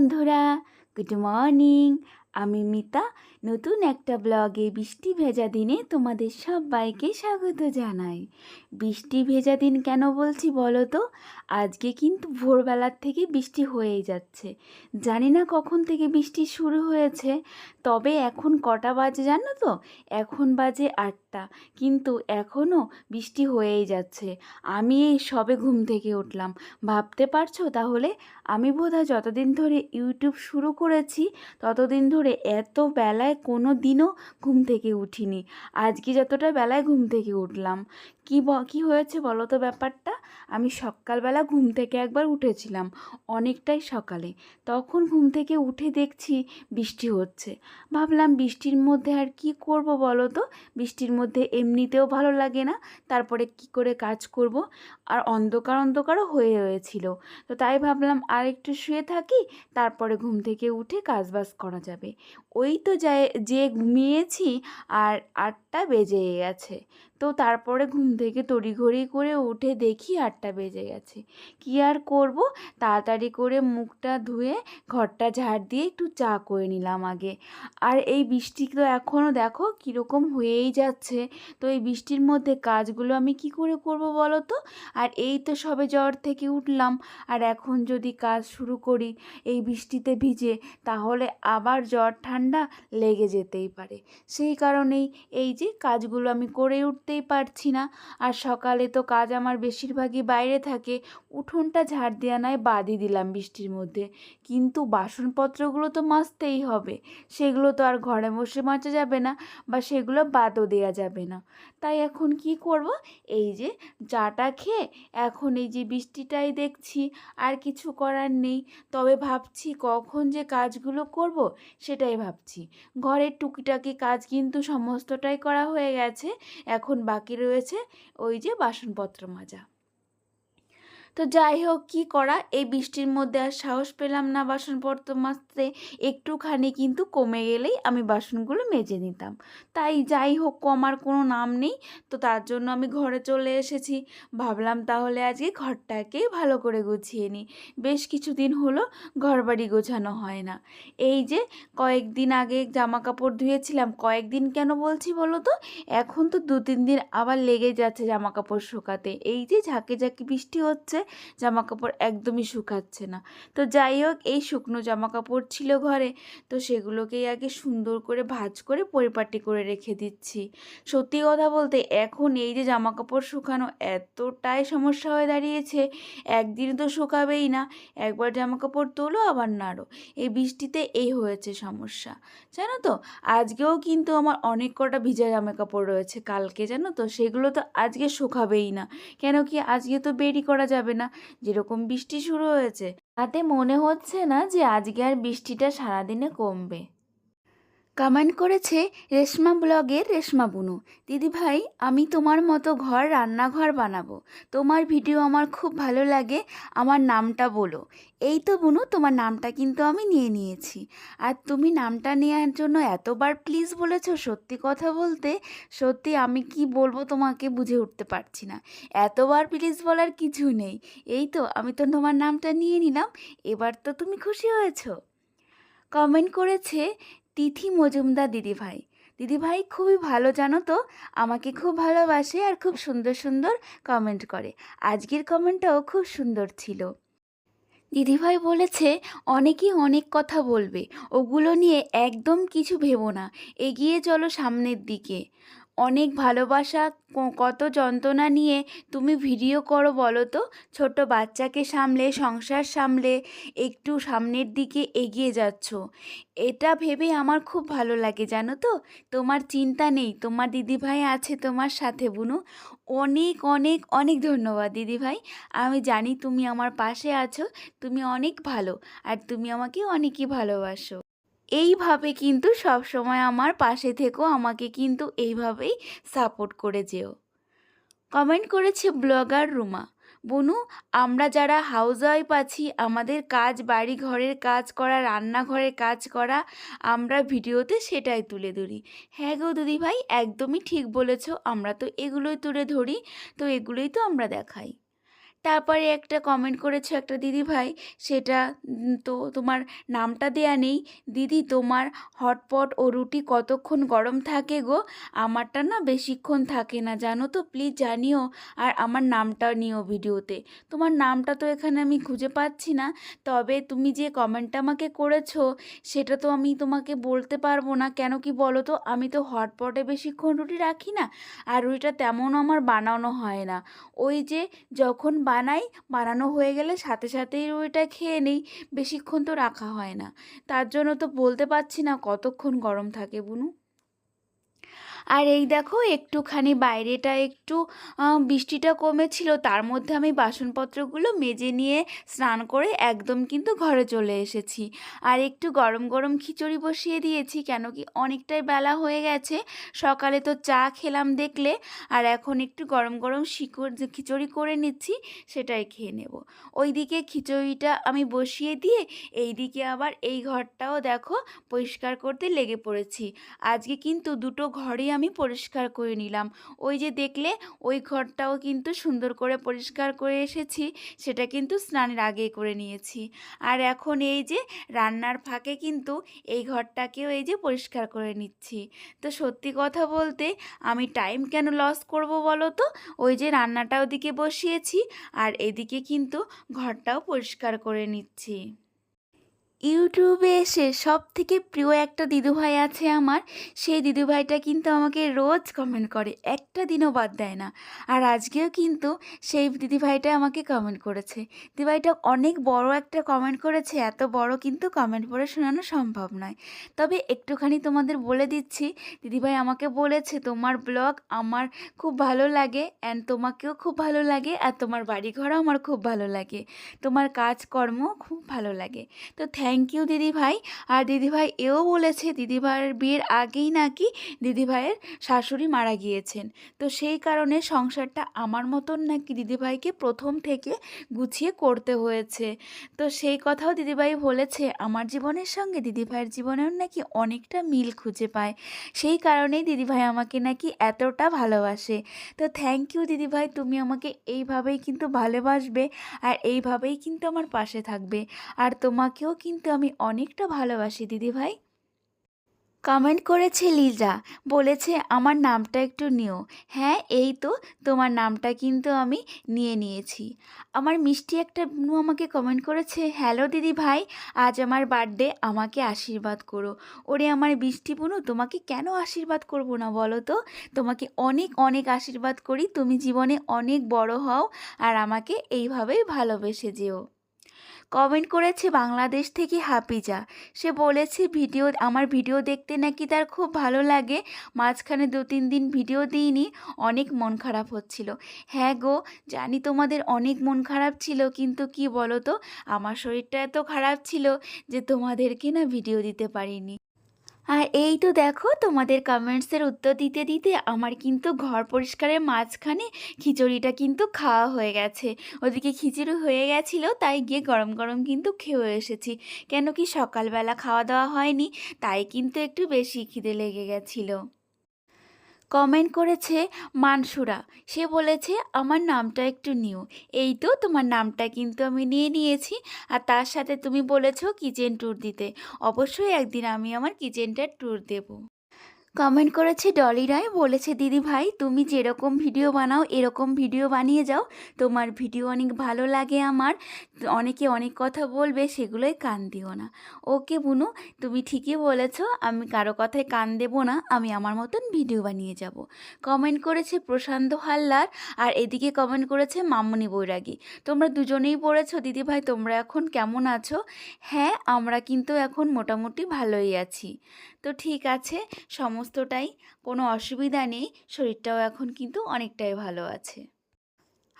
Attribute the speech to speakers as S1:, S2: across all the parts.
S1: বন্ধুরা good morning আমি মিতা নতুন একটা ব্লগে বৃষ্টি ভেজা দিনে তোমাদের সবাইকে স্বাগত জানাই। বৃষ্টি ভেজা দিন কেন বলছি বলো তো? আজকে কিন্তু ভোরবেলার থেকে বৃষ্টি হয়েই যাচ্ছে। জানি না কখন থেকে বৃষ্টি শুরু হয়েছে, তবে এখন কটা বাজে জানো তো? এখন বাজে আটটা, কিন্তু এখনও বৃষ্টি হয়েই যাচ্ছে। আমি এই সবে ঘুম থেকে উঠলাম। ভাবতে পারছ তাহলে? আমি বোধহয় যতদিন ধরে ইউটিউব শুরু করেছি, ততদিন ধরে এত বেলায় কোনো দিনও ঘুম থেকে উঠিনি। আজকে যতটা বেলায় ঘুম থেকে উঠলাম। কি কী হয়েছে বলো তো ব্যাপারটা? আমি সকালবেলা ঘুম থেকে একবার উঠেছিলাম, অনেকটাই সকালে। তখন ঘুম থেকে উঠে দেখছি বৃষ্টি হচ্ছে। ভাবলাম বৃষ্টির মধ্যে আর কি করব বলো তো? বৃষ্টির মধ্যে এমনিতেও ভালো লাগে না, তারপরে কি করে কাজ করব? আর অন্ধকার অন্ধকারও হয়ে রয়েছিল। তো তাই ভাবলাম আর একটু শুয়ে থাকি, তারপরে ঘুম থেকে উঠে কাজবাজ করা যাবে। ওই তো যায় যে ঘুমিয়েছি আর আটটা বেজে গেছে। তো তারপরে ঘুম থেকে তড়িঘড়ি করে উঠে দেখি আটটা বেজে গেছে। কী আর করব? তাড়াতাড়ি করে মুখটা ধুয়ে ঘরটা ঝাড় দিয়ে একটু চা করে নিলাম আগে। আর এই বৃষ্টি তো এখনও দেখো কীরকম হয়েই যাচ্ছে। তো এই বৃষ্টির মধ্যে কাজগুলো আমি কি করে করব বলো তো? আর এই তো সবে জ্বর থেকে উঠলাম। আর এখন যদি কাজ শুরু করি এই বৃষ্টিতে ভিজে তাহলে আবার জ্বর ঠান্ডা লেগে যেতেই পারে। সেই কারণেই এই যে কাজগুলো আমি করে উঠতেই পারছি না। আর সকালে তো কাজ আমার বেশিরভাগই বাইরে থাকে। উঠোনটা ঝাড় দেওয়া নয়, বাদই দিলাম বৃষ্টির মধ্যে। কিন্তু বাসনপত্রগুলো তো মাজতেই হবে। সেগুলো তো আর ঘরে বসে মাজা যাবে না বা সেগুলো বাদও দেওয়া যাবে না। তাই এখন কি করব? এই যে চাটা খেয়ে এখন এই যে বৃষ্টিটাই দেখছি, আর কিছু করার নেই। তবে ভাবছি কখন যে কাজগুলো করব সেটাই ভাবছি। ঘরের টুকিটাকি কাজ কিন্তু সমস্তটাই করা হয়ে গেছে। এখন বাকি রয়েছে ওই যে বাসনপত্র মাজা। তো যাই হোক, কী করা? এই বৃষ্টির মধ্যে আর সাহস পেলাম না বাসনপত্র মাজতে। একটুখানি কিন্তু কমে গেলেই আমি বাসনগুলো মেজে নিতাম। তাই যাই হোক কমার কোনো নাম নেই। তো তার জন্য আমি ঘরে চলে এসেছি। ভাবলাম তাহলে আজকে ঘরটাকে ভালো করে গুছিয়ে নিই। বেশ কিছুদিন হলো ঘরবাড়ি গোছানো হয় না। এই যে কয়েকদিন আগে জামা কাপড় ধুয়েছিলাম, কয়েকদিন কেন বলছি বলো তো? এখন তো দু তিন দিন আবার লেগে যাচ্ছে জামা কাপড় শুকাতে। এই যে ঝাঁকে ঝাঁকে বৃষ্টি হচ্ছে। জামা কাপড় একদমই শুকাচ্ছে না। তো যাই হোক, এই শুকনো জামা কাপড় ছিল ঘরে, তো সেগুলোকেই আগে সুন্দর করে ভাজ করে পরিপাটি করে রেখে দিচ্ছি। সত্যি কথা বলতে, এখন এই যে জামা কাপড় শুকানো এতটাই সমস্যা হয়ে দাঁড়িয়েছে, একদিন তো শুকাবেই না, একবার জামা কাপড় তোলো, আবার নাড়ো। এই বৃষ্টিতে এই হয়েছে সমস্যা। জানো তো, আজকেও কিন্তু আমার অনেক কটা ভিজা জামা কাপড় রয়েছে কালকে, জানো তো? সেগুলো তো আজকে শুকাবেই না। কেন কি আজকে তো বেরি করা যাবে না। যেরকম বৃষ্টি শুরু হয়েছে, তাতে মনে হচ্ছে না যে আজকে আর বৃষ্টিটা সারাদিনে কমবে। কমেন্ট করেছে রেশমা ব্লগের রেশমা বুনু। দিদি ভাই, আমি তোমার মতো ঘর, রান্নাঘর বানাবো। তোমার ভিডিও আমার খুব ভালো লাগে, আমার নামটা বলো। এই তো বুনু, তোমার নামটা কিন্তু আমি নিয়ে নিয়েছি। আর তুমি নামটা নেওয়ার জন্য এতবার প্লিজ বলেছ, সত্যি কথা বলতে, সত্যি আমি কি বলব তোমাকে বুঝে উঠতে পারছি না। এতবার প্লিজ বলার কিছু নেই। এই তো, আমি তো তোমার নামটা নিয়ে নিলাম, এবার তো তুমি খুশি হয়েছো। কমেন্ট করেছে তিথি মজুমদার দিদিভাই। দিদিভাই খুবই ভালো, জানো তো? আমাকে খুব ভালোবাসে আর খুব সুন্দর সুন্দর কমেন্ট করে। আজকের কমেন্টটাও খুব সুন্দর ছিল। দিদিভাই বলেছে অনেকেই অনেক কথা বলবে। ওগুলো নিয়ে একদম কিছু ভেবো না। এগিয়ে চলো সামনের দিকে। অনেক ভালোবাসা কত যন্ত্রণা নিয়ে তুমি ভিডিও করো বলো তো? ছোট বাচ্চাকে সামলে, সংসার সামলে, একটু সামনের দিকে এগিয়ে যাচ্ছ। এটা ভেবে আমার খুব ভালো লাগে, জানো তো? তোমার চিন্তা নেই, তোমার দিদিভাই আছে তোমার সাথে, বুনু। অনেক অনেক অনেক ধন্যবাদ দিদিভাই। আমি জানি তুমি আমার পাশে আছো, তুমি অনেক ভালো, আর তুমি আমাকে অনেকই ভালোবাসো। এইভাবে কিন্তু সব সময় আমার পাশে থেকেও আমাকে কিন্তু এইভাবেই সাপোর্ট করে যেও। কমেন্ট করেছে ব্লগার রুমা, বনু, আমরা যারা হাউস ওয়াইফ আছি, আমাদের কাজ, বাড়ি ঘরের কাজ করা, রান্নাঘরের কাজ করা, আমরা ভিডিওতে সেটাই তুলে ধরি। হ্যাঁ গো দিদিভাই একদমই ঠিক বলেছ, আমরা তো এগুলোই তুলে ধরি, তো এগুলোই তো আমরা দেখাই। তারপরে একটা কমেন্ট করেছে একটা দিদিভাই, সেটা তো তোমার নামটা দেয়া নেই। দিদি, তোমার হটপট ও রুটি কতক্ষণ গরম থাকে গো? আমারটা না বেশিক্ষণ থাকে না, জানো তো? প্লিজ জানিও আর আমার নামটাও নিও ভিডিওতে। তোমার নামটা তো এখানে আমি খুঁজে পাচ্ছি না। তবে তুমি যে কমেন্টটা আমাকে করেছ, সেটা তো আমি তোমাকে বলতে পারব না। কেন কি বলো তো? আমি তো হটপটে বেশিক্ষণ রুটি রাখি না। আর রুটিটা তেমন আমার বানানো হয় না। ওই যে যখন বানাই, বানানো হয়ে গেলে সাথে সাথেই রুইটা খেয়ে নিই, বেশিক্ষণ তো রাখা হয় না। তার জন্য তো বলতে পারছি না কতক্ষণ গরম থাকে বুনু। আর এই দেখো একটুখানি বাইরেটা একটু বৃষ্টিটা কমেছিল, তার মধ্যে আমি বাসনপত্রগুলো মেজে নিয়ে স্নান করে একদম কিন্তু ঘরে চলে এসেছি। আর একটু গরম গরম খিচুড়ি বসিয়ে দিয়েছি, কেন কি অনেকটাই বেলা হয়ে গেছে, সকালে তো চা খেলাম দেখলে, আর এখন একটু গরম গরম শিকড় যে খিচুড়ি করে নিচ্ছি সেটাই খেয়ে নেব। ওইদিকে খিচুড়িটা আমি বসিয়ে দিয়ে এইদিকে আবার এই ঘরটাও দেখো পরিষ্কার করতে লেগে পড়েছি। আজকে কিন্তু দুটো ঘরই আমি পরিষ্কার করে নিলাম। ওই যে দেখলে, ওই ঘরটাও কিন্তু সুন্দর করে পরিষ্কার করে এসেছি, সেটা কিন্তু স্নানের আগেই করে নিয়েছি। আর এখন এই যে রান্নার ফাঁকে কিন্তু এই ঘরটাকেও এই যে পরিষ্কার করে নিচ্ছি। তো সত্যি কথা বলতে, আমি টাইম কেন লস করব বলো তো? ওই যে রান্নাটা ওদিকে বসিয়েছি, আর এদিকে কিন্তু ঘরটাও পরিষ্কার করে নিচ্ছি। ইউটিউবে এসে সব থেকে প্রিয় একটা দিদিভাই আছে আমার, সেই দিদিভাইটা কিন্তু আমাকে রোজ কমেন্ট করে, একটা দিনও বাদ দেয় না। আর আজকেও কিন্তু সেই দিদিভাইটা আমাকে কমেন্ট করেছে। দিদিভাইটা অনেক বড় একটা কমেন্ট করেছে, এত বড় কিন্তু কমেন্ট পড়ে শোনানো সম্ভব নয়। তবে একটুখানি তোমাদের বলে দিচ্ছি, দিদিভাই আমাকে বলেছে, তোমার ব্লগ আমার খুব ভালো লাগে অ্যান্ড তোমাকেও খুব ভালো লাগে আর তোমার বাড়িঘরও আমার খুব ভালো লাগে। তোমার কাজকর্ম খুব ভালো লাগে। তো থ্যাংক ইউ দিদিভাই। আর দিদিভাই এও বলেছে, দিদিভাইয়ের বিয়ের আগেই নাকি দিদিভাইয়ের শাশুড়ি মারা গিয়েছেন। তো সেই কারণে সংসারটা আমার মতন নাকি দিদিভাইকে প্রথম থেকে গুছিয়ে করতে হয়েছে। তো সেই কথাও দিদিভাই বলেছে, আমার জীবনের সঙ্গে দিদিভাইয়ের জীবনেও নাকি অনেকটা মিল খুঁজে পায়। সেই কারণেই দিদিভাই আমাকে নাকি এতটা ভালোবাসে। তো থ্যাংক ইউ দিদিভাই, তুমি আমাকে এইভাবেই কিন্তু ভালোবাসবে আর এইভাবেই কিন্তু আমার পাশে থাকবে। আর তোমাকেও কিন্তু আমি অনেকটা ভালোবাসি, দিদিভাই। কমেন্ট করেছে লিজা, বলেছে, আমার নামটা একটু নিও। হ্যাঁ এই তো, তোমার নামটা কিন্তু আমি নিয়ে নিয়েছি। আমার মিষ্টি একটা বোনু আমাকে কমেন্ট করেছে, হ্যালো দিদি ভাই আজ আমার বার্থডে, আমাকে আশীর্বাদ করো। ওরে আমার বৃষ্টি বুনু তোমাকে কেন আশীর্বাদ করব না বলো তো? তোমাকে অনেক অনেক আশীর্বাদ করি, তুমি জীবনে অনেক বড় হও আর আমাকে এইভাবেই ভালোবেসে যেও। কমেন্ট করেছে বাংলাদেশ থেকে হাপিজা সে বলেছে, ভিডিও, আমার ভিডিও দেখতে নাকি তার খুব ভালো লাগে। মাঝখানে দু, তিন দিন ভিডিও দিইনি, অনেক মন খারাপ হচ্ছিল। হ্যাঁ গো, জানি তোমাদের অনেক মন খারাপ ছিল, কিন্তু কি বলো তো? আমার শরীরটা এত খারাপ ছিল যে তোমাদেরকে না ভিডিও দিতে পারিনি। আর এই তো দেখো তোমাদের কমেন্টসের উত্তর দিতে দিতে আমার কিন্তু ঘর পরিষ্কারের মাঝখানে খিচুড়িটা কিন্তু খাওয়া হয়ে গেছে। ওদিকে খিচুড়ি হয়ে গেছিল, তাই গিয়ে গরম গরম কিন্তু খেয়ে এসেছি। কেন কি সকালবেলা খাওয়া দাওয়া হয়নি, তাই কিন্তু একটু বেশি খিদে লেগে গেছিল। কমেন্ট করেছে মানসুরা। সে বলেছে, আমার নামটা একটু নিউ। এই তো তোমার নামটা কিন্তু আমি নিয়ে নিয়েছি। আর তার সাথে তুমি বলেছ কিচেন ট্যুর দিতে। অবশ্যই একদিন আমি আমার কিচেনটার ট্যুর দেবো। কমেন্ট করেছে ডলি রায়, বলেছে, দিদি ভাই, তুমি যেরকম ভিডিও বানাও, এরকম ভিডিও বানিয়ে যাও। তোমার ভিডিও অনেক ভালো লাগে আমার। অনেকে অনেক কথা বলবে সেগুলোই কান দিও না। ওকে বুনু, তুমি ঠিকই বলেছ, আমি কারও কথায় কান দেবো না, আমি আমার মতন ভিডিও বানিয়ে যাব। কমেন্ট করেছে প্রশান্ত হালদার, আর এদিকে কমেন্ট করেছে মামনি বৈরাগী। তোমরা দুজনেই পড়েছো, দিদি ভাই, তোমরা এখন কেমন আছো? হ্যাঁ আমরা কিন্তু এখন মোটামুটি ভালোই আছি। তো ঠিক আছে, সমস্তটাই, কোনো অসুবিধা নেই, শরীরটাও এখন কিন্তু অনেকটাই ভালো আছে।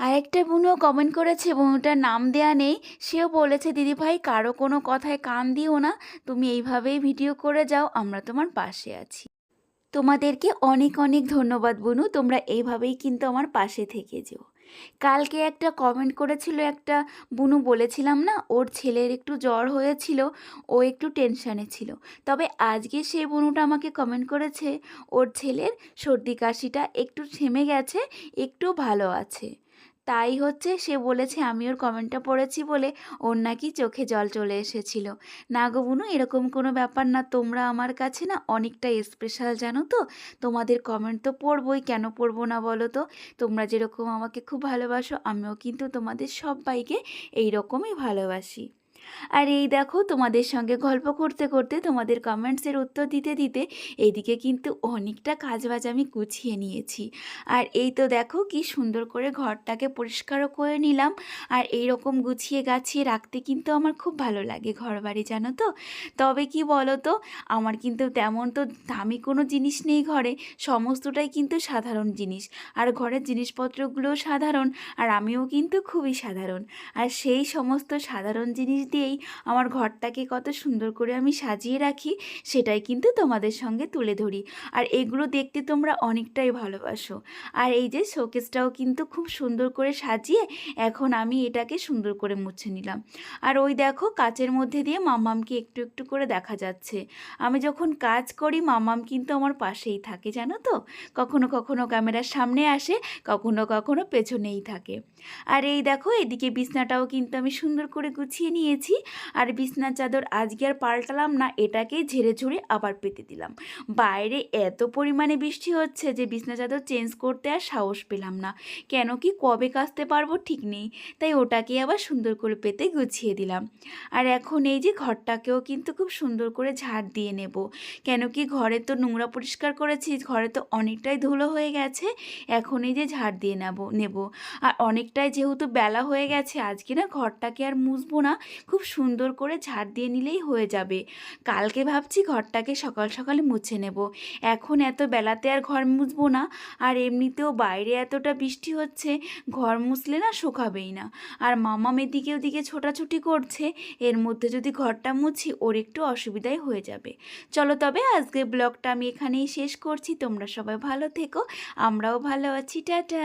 S1: আর একটা বোনও কমেন্ট করেছে, বোনটার নাম দেয়া নেই, সেও বলেছে, দিদি ভাই, কারও কোনো কথায় কান দিও না, তুমি এইভাবেই ভিডিও করে যাও, আমরা তোমার পাশে আছি। তোমাদেরকে অনেক অনেক ধন্যবাদ বনু, তোমরা এইভাবেই কিন্তু আমার পাশে থেকে যেও। কালকে একটা কমেন্ট করেছিল একটা বুনু, বলেছিলাম না, ওর ছেলের একটু জ্বর হয়েছিল, ও একটু টেনশানে ছিল। তবে আজকে সেই বুনুটা আমাকে কমেন্ট করেছে, ওর ছেলের সর্দি কাশিটা একটু থেমে গেছে, একটু ভালো আছে। তাই হচ্ছে সে বলেছে, আমি ওর কমেন্টটা পড়েছি বলে ওর নাকি চোখে জল চলে এসেছিল। না গো বুনু, এরকম কোনো ব্যাপার না। তোমরা আমার কাছে না অনেকটা স্পেশাল জানো তো। তোমাদের কমেন্ট তো পড়বই। কেন পড়ব না বলো তো? তোমরা যেরকম আমাকে খুব ভালোবাসো, আমিও কিন্তু তোমাদের সবাইকে এই রকমই ভালোবাসি। আর এই দেখো তোমাদের সঙ্গে গল্প করতে করতে তোমাদের কমেন্টসের উত্তর দিতে দিতে এইদিকে কিন্তু অনেকটা কাজ বাজ আমি গুছিয়ে নিয়েছি। আর এই তো দেখো কি সুন্দর করে ঘরটাকে পরিষ্কারও করে নিলাম। আর এই রকম গুছিয়ে গাছিয়ে রাখতে কিন্তু আমার খুব ভালো লাগে ঘর বাড়ি জানো তো? তবে কি বলো তো আমার কিন্তু তেমন তো দামি কোনো জিনিস নেই ঘরে। সমস্তটাই কিন্তু সাধারণ জিনিস। আর ঘরের জিনিসপত্রগুলোও সাধারণ। আর আমিও কিন্তু খুবই সাধারণ। আর সেই সমস্ত সাধারণ জিনিস দিয়েই আমার ঘরটাকে কত সুন্দর করে আমি সাজিয়ে রাখি, সেটাই কিন্তু তোমাদের সঙ্গে তুলে ধরি। আর এগুলো দেখতে তোমরা অনেকটাই ভালোবাসো। আর এই যে শোকেসটাও কিন্তু খুব সুন্দর করে সাজিয়ে এখন আমি এটাকে সুন্দর করে মুছে নিলাম। আর ওই দেখো কাচের মধ্যে দিয়ে মামামকে একটু একটু করে দেখা যাচ্ছে। আমি যখন কাজ করি, মামাম কিন্তু আমার পাশেই থাকে, জানো তো? কখনো কখনো ক্যামেরার সামনে আসে, কখনো কখনো পেছনেই থাকে। আর এই দেখো এদিকে বিছনাটাও কিন্তু আমি সুন্দর করে গুছিয়ে নিয়েছি। আর বিছনার চাদর আজকে আর পাল্টালাম না এটাকে ঝেড়ে ঝুড়ে আবার পেতে দিলাম। বাইরে এত পরিমাণে বৃষ্টি হচ্ছে যে বিছনা চাদর চেঞ্জ করতে আর সাহস পেলাম না। কেন কি কবে কাচতে পারব ঠিক নেই, তাই ওটাকে আবার সুন্দর করে পেতে গুছিয়ে দিলাম। আর এখন এই যে ঘরটাকেও কিন্তু খুব সুন্দর করে ঝাড় দিয়ে নেব। কেন কি ঘরে তো নোংরা পরিষ্কার করেছি, ঘরে তো অনেকটাই ধুলো হয়ে গেছে, এখন এই যে ঝাড় দিয়ে নেব নেব। আর অনেকটাই যেহেতু বেলা হয়ে গেছে, আজকে না ঘরটাকে আর মুছবো না খুব সুন্দর করে ঝাড় দিয়ে নিলেই হয়ে যাবে। কালকে ভাবছি ঘরটাকে সকাল সকালে মুছে নেব। এখন এত বেলাতে আর ঘর মুছবো না। আর এমনিতেও বাইরে এতটা বৃষ্টি হচ্ছে, ঘর মুছলে না শুকাবেই না। আর মামা এদিকে ওদিকে ছোটাছুটি করছে, এর মধ্যে যদি ঘরটা মুছি ওর একটু অসুবিধাই হয়ে যাবে। চলো তবে আজকে ব্লগটা আমি এখানেই শেষ করছি। তোমরা সবাই ভালো থেকো, আমরাও ভালো আছি, টাটা।